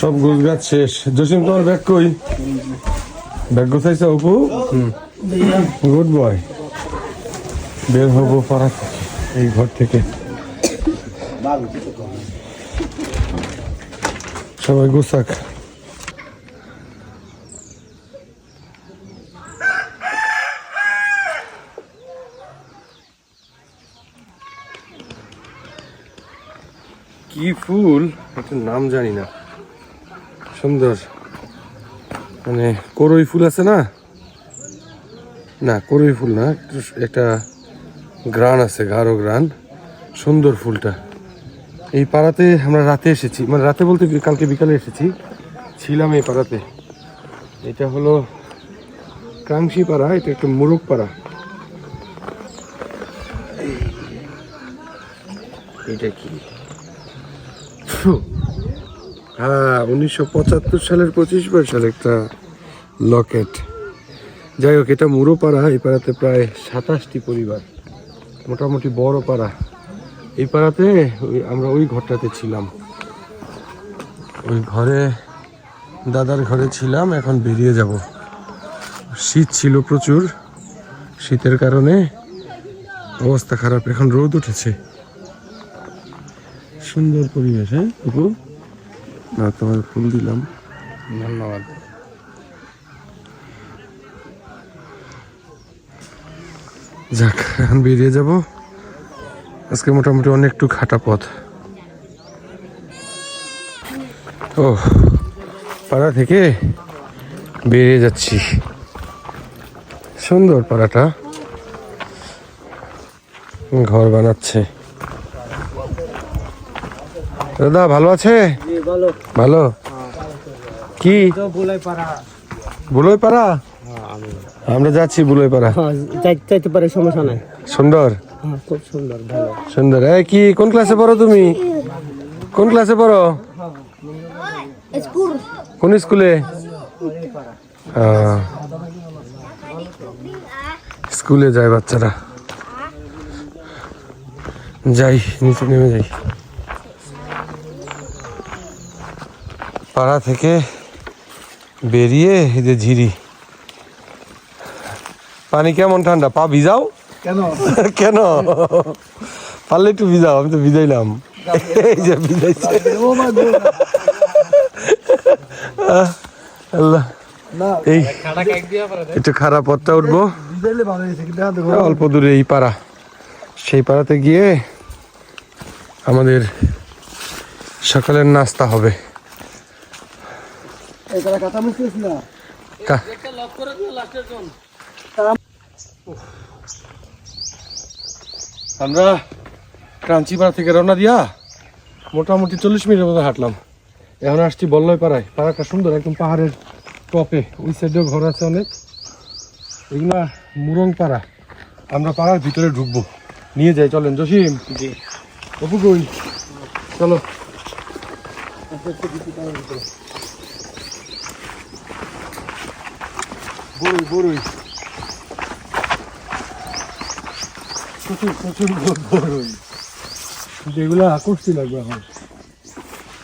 সব গোছ গাছ শেষ। জসিম, তোমার ব্যাগ কই? ব্যাগ গোছাইছে, অপু? Good boy. বের হব পাড়া এই ঘর থেকে। সবাই গোছাক। কি ফুল? একটা নাম জানি না। সুন্দর। মানে করই ফুল আছে না? না, করই ফুল না, একটা গ্রান আছে, গাঢ় গ্রান। সুন্দর ফুলটা। এই পাড়াতে আমরা রাতে এসেছি। মানে রাতে বলতে কালকে বিকালে এসেছি। ছিলাম এই পাড়াতে। এটা হলো কাংশি পাড়া, এটা একটা মুরগ পাড়া। এটা কি। হ্যাঁ উনিশশো পঁচাত্তর সালের পঁচিশ বৈশাল একটা লকেট। যাই হোক, এটা মুরো পাড়া এই পাড়াতে প্রায় সাতাশটি পরিবার। মোটামুটি বড় পাড়া। এই পাড়াতে ওই- আমরা ওই ঘরটাতে ছিলাম। ওই ঘরে, দাদার ঘরে ছিলাম, এখন বেরিয়ে যাব। শীত ছিল প্রচুর। শীতের কারণে অবস্থা খারাপ। এখন রোদ উঠেছে। সুন্দর পরিবেশ হ্যাঁ তোমার ফুল দিলাম। ধন্যবাদ। যাক এখন বেরিয়ে যাব। আজকে মোটামুটি অনেকটু খাটা পথ। ও পাড়া থেকে বেরিয়ে যাচ্ছি। সুন্দর পাড়াটা। ঘর বানাচ্ছে। দাদা ভালো আছে? ভালো। কি? হ্যাঁ আমরা যাচ্ছি বুলোই পাড়া হ্যাঁ যাইতে পারে সমস্যা নাই। সুন্দর? হ্যাঁ খুব সুন্দর ভালো। সুন্দর। এই কি কোন ক্লাসে পড়ো তুমি? কোন ক্লাসে পড়ো? কোন স্কুলে? স্কুলে যায় বাচ্চারা। যাই নিচে নেমে যাই। পাড়া থেকে বেরিয়ে এই যে ঝিরি। পানি কেমন ঠান্ডা? পা ভিজাও? কেন? কেন? পারলে একটু ভিজাও আমি তো ভিজাইলাম। এই যে ভিজাইছে। আল্লাহ। এই একটু খারাপ পথটা উঠবো। অল্প দূরে এই পাড়া। সেই পাড়াতে গিয়ে আমাদের সকালের নাস্তা হবে। এটা কথা বুঝছিস না। কা- আমরা কাঞ্চিপাড়া থেকে রওনা দিয়া মোটামুটি চল্লিশ মিনিটের মতো হাঁটলাম। এখন আসছি বল্লয় পাড়ায় পাড়াটা সুন্দর একদম পাহাড়ের টপে। ওই সাইডেও ঘর আছে অনেক। এগুলা মুরং পাড়া আমরা পাড়ার ভিতরে ঢুকবো। নিয়ে যাই চলেন। জসিম। জি। অপু কই চলো। বড়ই বড়ই প্রচুর প্রচুর বড়ই যেগুলো আকর্ষি লাগবে এখন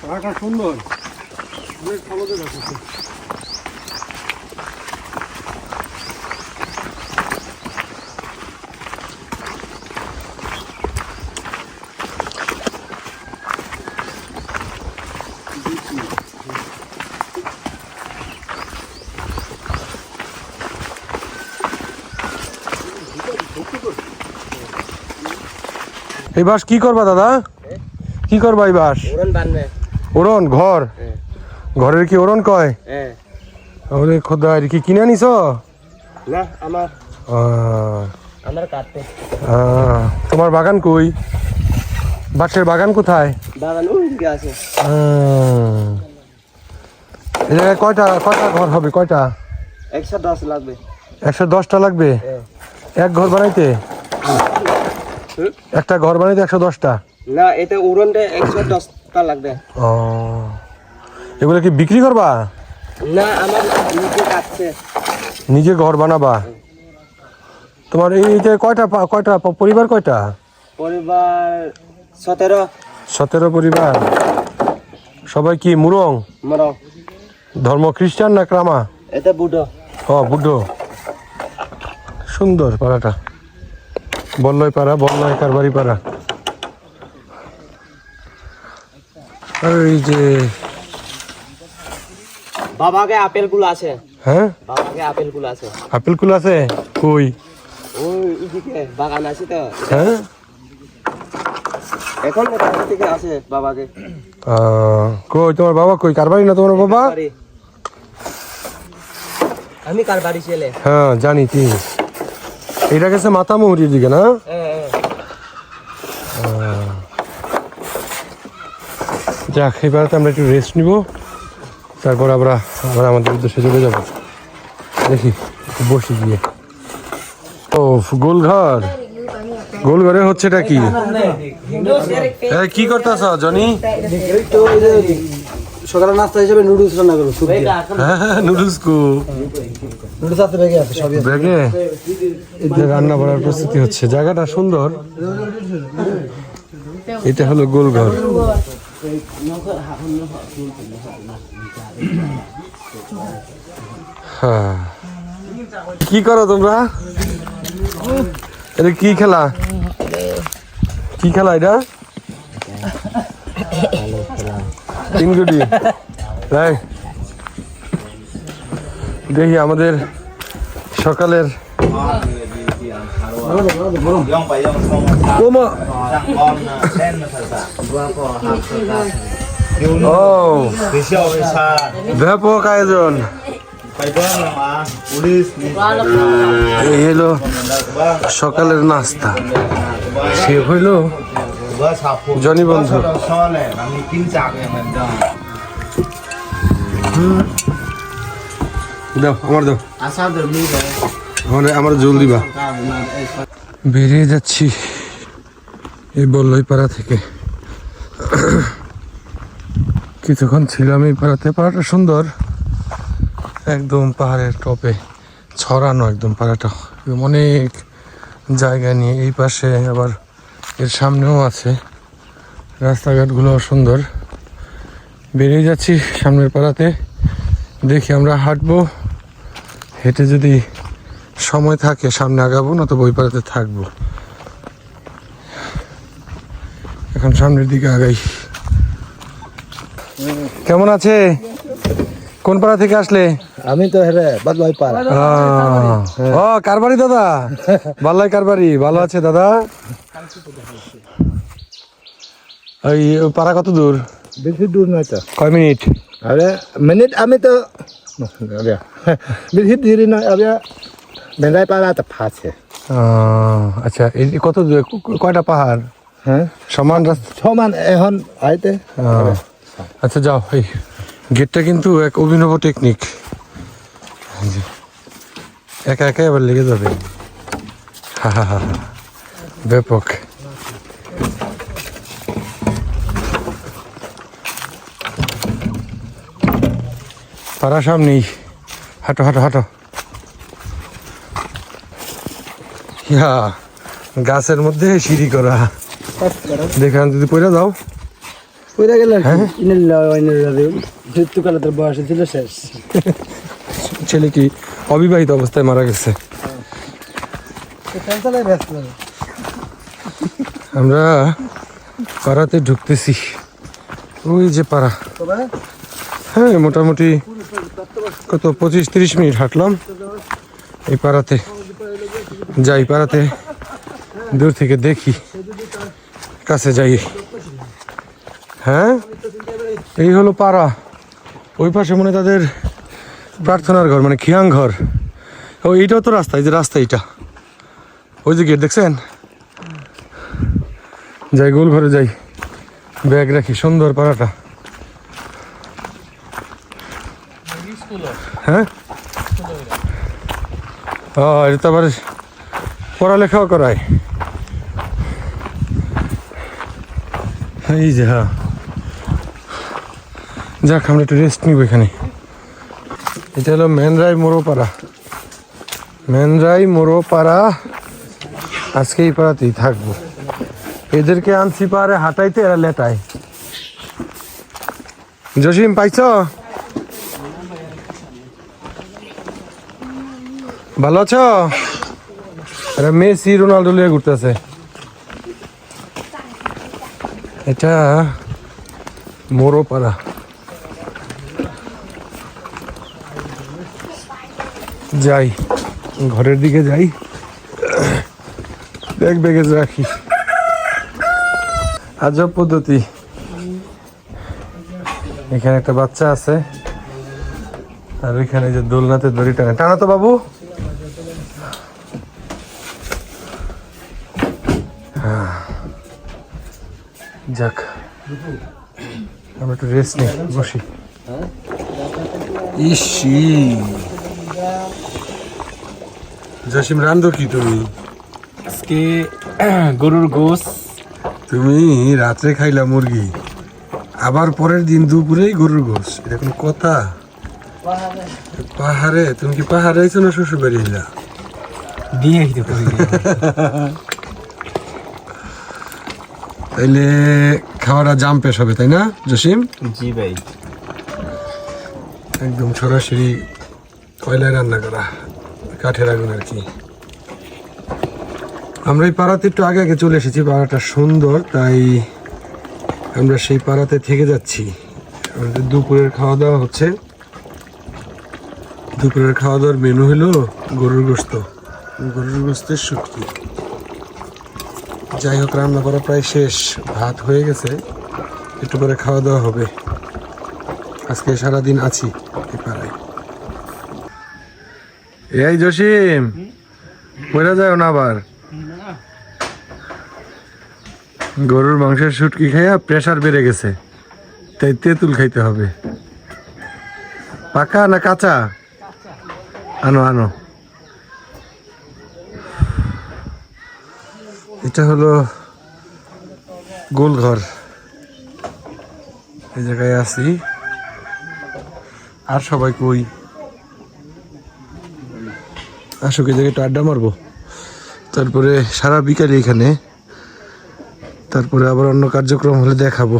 পাহাড়টা সুন্দর। অনেক ভালো জায়গা করছে। এই বাস কি করবা দাদা? কি করবা এই বাস ওরন ঘর? হ্যাঁ। ঘরের কি ওরন কয়? হ্যাঁ। ওরে খোদা এর কি কিনে আনিস না আমার। আমার কাটতে। তোমার বাগান কই? বাসের বাগান কোথায়? বাগান ওই আছে। এই জায়গায় কয়টা কয়টা ঘর হবে কয়টা? একশো দশ লাগবে। একশো দশটা লাগবে? হ্যাঁ। এক ঘর বানাইতে? একটা ঘর বানাইতে একশো দশটা? না এটা উড়নটা একশো দশটা লাগবে। ও। এগুলো কি বিক্রি করবা? না আমার নিজে কাটছে। নিজে ঘর বানাবা? তোমার এই যে কয়টা পা- কয়টা পরিবার কয়টা? পরিবার সতেরো। সতেরো পরিবার। সবাই কি মুরং? মরং। ধর্ম খ্রিস্টান না ক্রামা? এটা বুড়ো। ও বুদ্ধ সুন্দর পাড়াটা। বল্লয় পাড়া বল্লয় কারবারি পাড়া এই যে বাবাকে আপেলগুলো আছে। হ্যাঁ? বাবাকে আপেলগুলো আছে। আপেল আছে? কই? ওই এদিকে বাগান আছে তো। হ্যাঁ? এখন মোটামুটি আছে বাবাকে? আহ, কই তোমার বাবা কই? কারবারি না তোমার বাবা? আমি কার বাড়ি ছেলে। হ্যাঁ জানি কি এটা গেছে মাথা মুহুরির দিকে না? হ্যাঁ, হ্যাঁ। যাক এবার তো আমরা একটু রেস্ট নিব। তারপর আমরা আবার আমাদের উদ্দেশ্যে চলে যাব। দেখি বসে গিয়ে। ও গোলঘর। গোলঘরে হচ্ছে এটা কি এ, কি করতেছ জনি? সকালে নাস্তা হিসেবে নুডলস রান্না করব স্যুপ দিয়ে। হ্যাঁ নুডলস কো নুডলস আছে ব্যাগে আছে সবই। ব্যাগে? যে রান্না করার প্রস্তুতি হচ্ছে। জায়গাটা সুন্দর। এটা হলো গোলঘর। হ্যাঁ। কি করো তোমরা? এটা কি খেলা? কি খেলা এটা? ইংরেডি দেখি আমাদের সকালের ব্যাপক আয়োজন। সকালের নাস্তা। সে হইল জনি বন্ধু। দাও আমার দাও। জল দিবা বেরিয়ে যাচ্ছি এই বল্লই পাড়া থেকে। কিছুক্ষণ ছিলাম এই পাড়াতে। পাড়াটা সুন্দর। একদম পাহাড়ের টপে ছড়ানো একদম পাড়াটা। অনেক জায়গা নিয়ে এই পাশে আবার এর সামনেও আছে। রাস্তাঘাটগুলো সুন্দর। বেরিয়ে যাচ্ছি সামনের পাড়াতে। দেখি আমরা হাঁটবো। হেঁটে যদি সময় থাকে সামনে আগাবো না তো বই পাড়াতে থাকব। এখন সামনের দিকে আগাই। কেমন আছে? কোন পাড়া থেকে আসলে? আমি তো হেরে বাদ ভাই পারা আহ, ও কারবারি দাদা? ভাল্লাই কারবারি ভালো আছে দাদা? ওই পাড়া কত দূর? বেশি দূর নয় তো। কয় মিনিট? আরে মিনিট আমি তো বেশি দেরি নয় আরে বেঙ্গাই পাড়া তো আহ, আচ্ছা এই কত দূর? কয়টা পাহাড়? হ্যাঁ? সমান সমান এখন আইতে। আচ্ছা যাও এই। গেটটা কিন্তু এক অভিনব টেকনিক একা একা এবার লেগে যাবে। হা হা হা হা। ব্যাপক। পাড়া সামনেই। হাঁটো হাঁটো হাঁটো। ইয়া গাছের মধ্যে সিঁড়ি করা। দেখান যদি পড়ে যাও। কইরা গেল ইনে মৃত্যু কালে তোর বয়স ছিল শেষ। ছেলে কি অবিবাহিত অবস্থায় মারা গেছে? আমরা পাড়াতে ঢুকতেছি। ওই যে পাড়া। হ্যাঁ মোটামুটি কত পঁচিশ তিরিশ মিনিট হাঁটলাম। এই পাড়াতে। যাই পাড়াতে। দূর থেকে দেখি। কাছে যাই। হ্যাঁ? এই হলো পাড়া। ওই পাশে মনে তাদের প্রার্থনার ঘর মানে খিয়াং ঘর। ও, এইটাও তো রাস্তা এই যে রাস্তা এইটা। ওই যে গেট দেখছেন? যাই, গোল ঘরে যাই। ব্যাগ রাখি, সুন্দর পাড়াটা। হ্যাঁ? এটা আবার পড়ালেখাও করায়। এই যে হ্যাঁ। যাক, আমরা একটু রেস্ট নিব এখানে। এটা হলো মেনরাই মোড়োপাড়া মেনরাই মোড়োপাড়া আজকে এই পাড়াতেই থাকব। এদেরকে আনছি পারে হাঁটাইতে, এরা লেটায়। জসিম, পাইছ? ভালো আছো? আরে মেসি রোনাল্ডো লিয়ে ঘুরতেছে। এটা মোরোপাড়া। যাই ঘরের দিকে যাই। ব্যাগ ব্যাগে রাখি। আজব পদ্ধতি। এখানে একটা বাচ্চা আছে। আর ওইখানে যে দোলনাতে দড়ি টানে। টানা তো বাবু। যাক আমরা একটু রেস্ট নিই বসি। ইসি। জসিম রান্ধো কি তুমি? আজকে গরুর গোস তুমি রাত্রে খাইলা মুরগি আবার পরের দিন দুপুরেই গরুর গোস এটা কোনো কথা? পাহাড়ে তুমি কি পাহাড়ে আইছো না শ্বশুর বাড়ি এলা দিয়ে দিতে পারি তাইলে খাওয়াটা জাম পেশ হবে তাই না জসিম? জি ভাই। একদম সরাসরি কয়লায় রান্না করা। কাঠের আগুন আর কি। আমরা এই পাড়াতে একটু আগে আগে চলে এসেছি, পাড়াটা সুন্দর, তাই আমরা সেই পাড়াতে থেকে যাচ্ছি। আমাদের দুপুরের খাওয়া দাওয়া হচ্ছে। দুপুরের খাওয়া দাওয়ার মেনু হলো গরুর গোস্ত। গরুর গোস্তের শুটকি। যাই হোক, রান্না করা প্রায় শেষ। ভাত হয়ে গেছে। একটু পরে খাওয়া দাওয়া হবে। আজকে সারাদিন আছি এই পাড়ায়। এই জসিম পড়ে যায় না আবার। গরুর মাংসের শুটকি খাইয়া প্রেসার বেড়ে গেছে, তাই তেঁতুল খাইতে হবে। পাকা না কাঁচা? আনো আনো। এটা হলো গোলঘর। এই জায়গায় আছি। আর সবাই কই? এই জায়গায় একটু আড্ডা মারবো। তারপরে সারা বিকালে এখানে। তারপরে আবার অন্য কার্যক্রম হলে দেখাবো।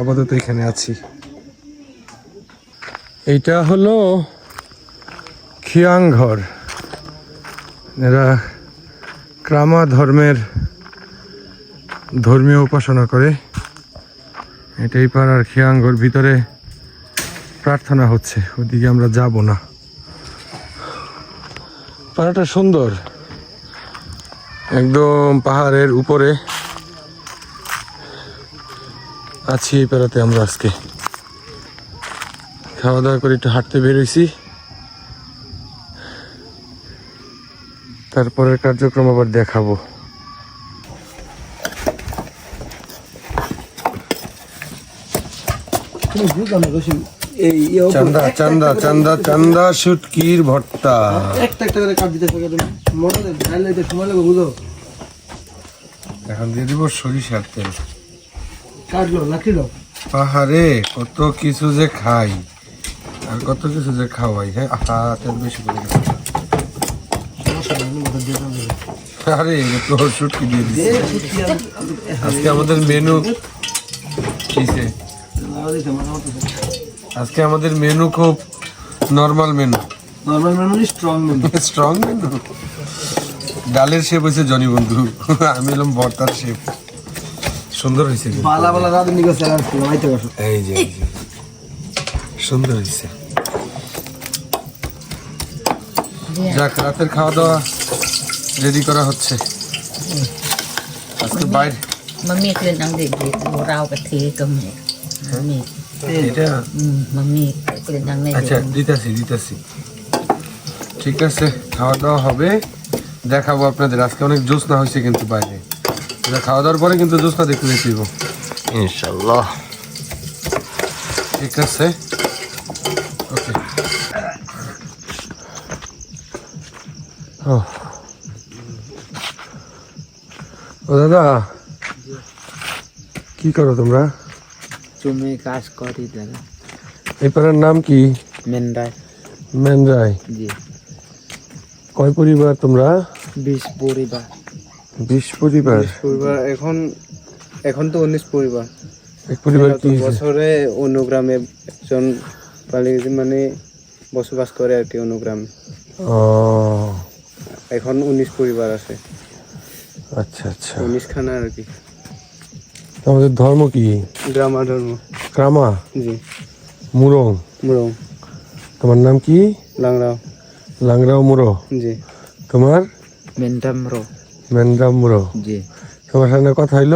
আপাতত এখানে আছি। এইটা হলো খিয়াং ঘর এরা ক্রামা ধর্মের ধর্মীয় উপাসনা করে। এটাই পাড়ার খিয়াঙ্গর ভিতরে প্রার্থনা হচ্ছে, ওদিকে আমরা যাব না। পাড়াটা সুন্দর। একদম পাহাড়ের উপরে আছি এই পাড়াতে আমরা আজকে। খাওয়া দাওয়া করে একটু হাঁটতে বেরোইছি তারপরের কার্যক্রম আবার দেখাবো। এই ইয়ে চান্দা চান্দা চান্দা চান্দা শুটকির ভর্তা। একটা একটা করে কাট দিতে থাকে তুমি মনে দিতে সময় বুঝো? এখন দিয়ে দিব সরিষার তেল। কাটলো পাহাড়ে কত কিছু যে খাই আর কত কিছু যে খাওয়াই হ্যাঁ? আহা তেল বেশি করে আরে শুটকি দিয়ে দিছি। আজকে আমাদের মেনু কিসে? আজকে আমাদের মেনু খুব normal menu normal memory strong memory strong menu ডালের শেপ হয়েছে জনি বন্ধু। আমি এলাম ভর্তার শেপ সুন্দর হয়েছে। বালা বালা রাত নিগো স্যার বসো। এই যে সুন্দর হয়েছে। যাক রাতের খাওয়া দাওয়া রেডি করা হচ্ছে। আজকে বাইরে। Muraw ka thi kami mami এটা mm mami আচ্ছা দিতেছি দিতেছি। ঠিক আছে খাওয়া দাওয়া হবে। দেখাবো আপনাদের আজকে অনেক জ্যোৎস্না হয়েছে কিন্তু বাইরে। খাওয়া দাওয়ার পরে কিন্তু জ্যোৎস্না দেখতে দেখতেইব ইনশাল্লাহ। ঠিক আছে। ওকে। ও ও দাদা কি করো তোমরা? তুমি কাজ করি দাদা। এই পাড়ার নাম কি? মেন্ডাই মেনরাই জি। কয় পরিবার তোমরা? বিশ পরিবার। বিশ পরিবার? পরিবার। এখন এখন তো উনিশ পরিবার। এক পরিবার কি বছরে অন্য গ্রামে একজন পালিয়ে মানে বসবাস করে আর কি অন্য গ্রামে এখন উনিশ পরিবার আছে। আচ্ছা আচ্ছা। উনিশ খানা আর কি। আমাদের ধর্ম কি? গ্রামা ধর্ম। ক্রামা জি। মুরং? মুরং। তোমার নাম কি? লাংরাও। লাংরাও মুরো? জি। তোমার? মেন্টামরো মেনরাম মুরো। জি। তোমার সাথে কথা হইল?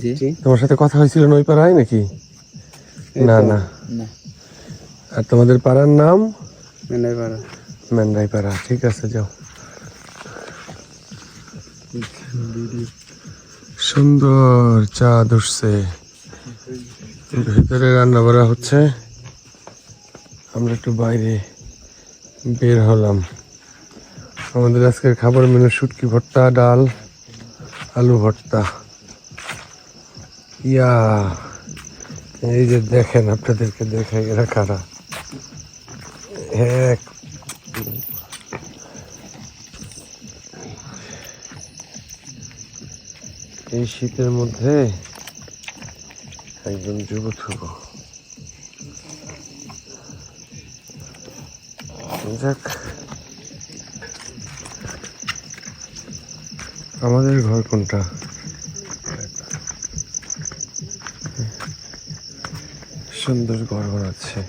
জি। তোমার সাথে কথা হয়েছিল নই পাড়ায় নাকি না না। না। আর তোমাদের পাড়ার নাম? মেন্দাই পাড়া ঠিক আছে যাও। সুন্দর চাঁদ উঠছে। ভিতরে রান্না করা হচ্ছে। আমরা একটু বাইরে বের হলাম। আমাদের আজকের খাবার মেনু শুটকি ভর্তা, ডাল, আলু ভর্তা। ইয়া, এই যে দেখেন আপনাদেরকে দেখে এরা কারা? এক এই শীতের মধ্যে একদম যুব থুব যাক। আমাদের ঘর কোনটা? সুন্দর ঘর বানাচ্ছে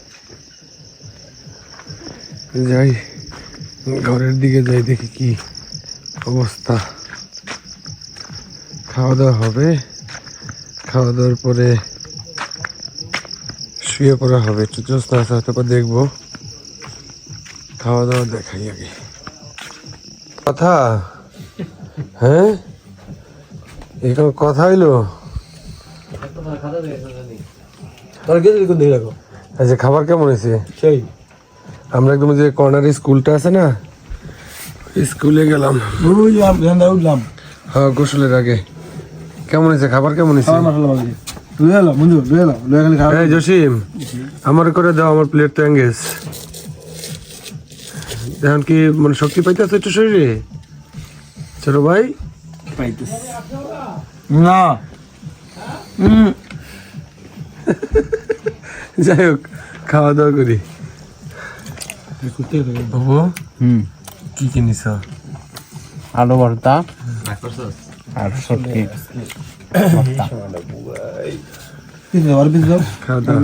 যাই, ঘরের দিকে যাই, দেখি কি অবস্থা। খাওয়া দাওয়া হবে। খাওয়া দাওয়ার পরে শুয়ে পড়া হবে। জ্যোৎস্না আছে হয়তো বা দেখব। খাওয়া দাওয়া দেখাই আগে। কথা? হ্যাঁ? এরকম কথা হইল। আচ্ছা খাবার কেমন হয়েছে? সেই। আমরা একদম যে কর্নারে স্কুলটা আছে না? স্কুলে গেলাম। উঠলাম হ্যাঁ গোসলের আগে। কেমন হয়েছে? খাবার কেমন হয়েছে? খাবার বাজি লুয়ে এলাম মঞ্জু লুয়ে এলাম লুয়ে খালি খাওয়া এই জসিম আমার করে দাও আমার প্লেট তো এঙ্গেজ এখন কি মানে শক্তি পাইতে আছে একটু শরীরে? ছোট ভাই? পাইতেছে। না। যাই হোক খাওয়া দাওয়া করি। বাবু হুম। কি কিনিস? আলু ভর্তা। আর বিশ দাও। খাওয়া দাওয়া।